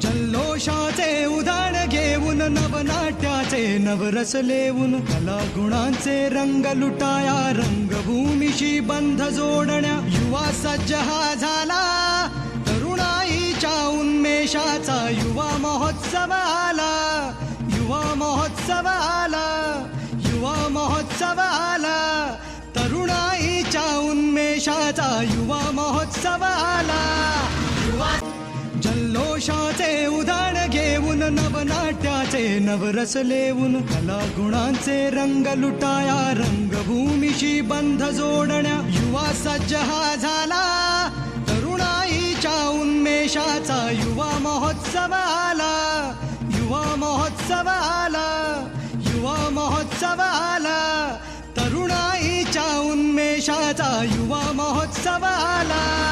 जल्लोषाचे उदाण घेऊन नवनाट्याचे नवरस लेवून कला गुणांचे रंग लुटाया रंगभूमीशी बंध जोडण्या युवा सज्ज हा झाला. तरुणाईच्या उन्मेषाचा युवा महोत्सव आला. युवा महोत्सव आला. युवा महोत्सव आला. तरुणाईच्या उन्मेषाचा युवा महोत्सव आला. नवनाट्याचे नवरस लेवून कला गुणांचे रंग लुटाया रंगभूमीशी बंध जोडण्या. युवा सज्ज हा झाला तरुणाईच्या उन्मेषाचा युवा महोत्सव आला. युवा महोत्सव आला युवा महोत्सव आला. तरुणाईच्या उन्मेषाचा युवा महोत्सव आला.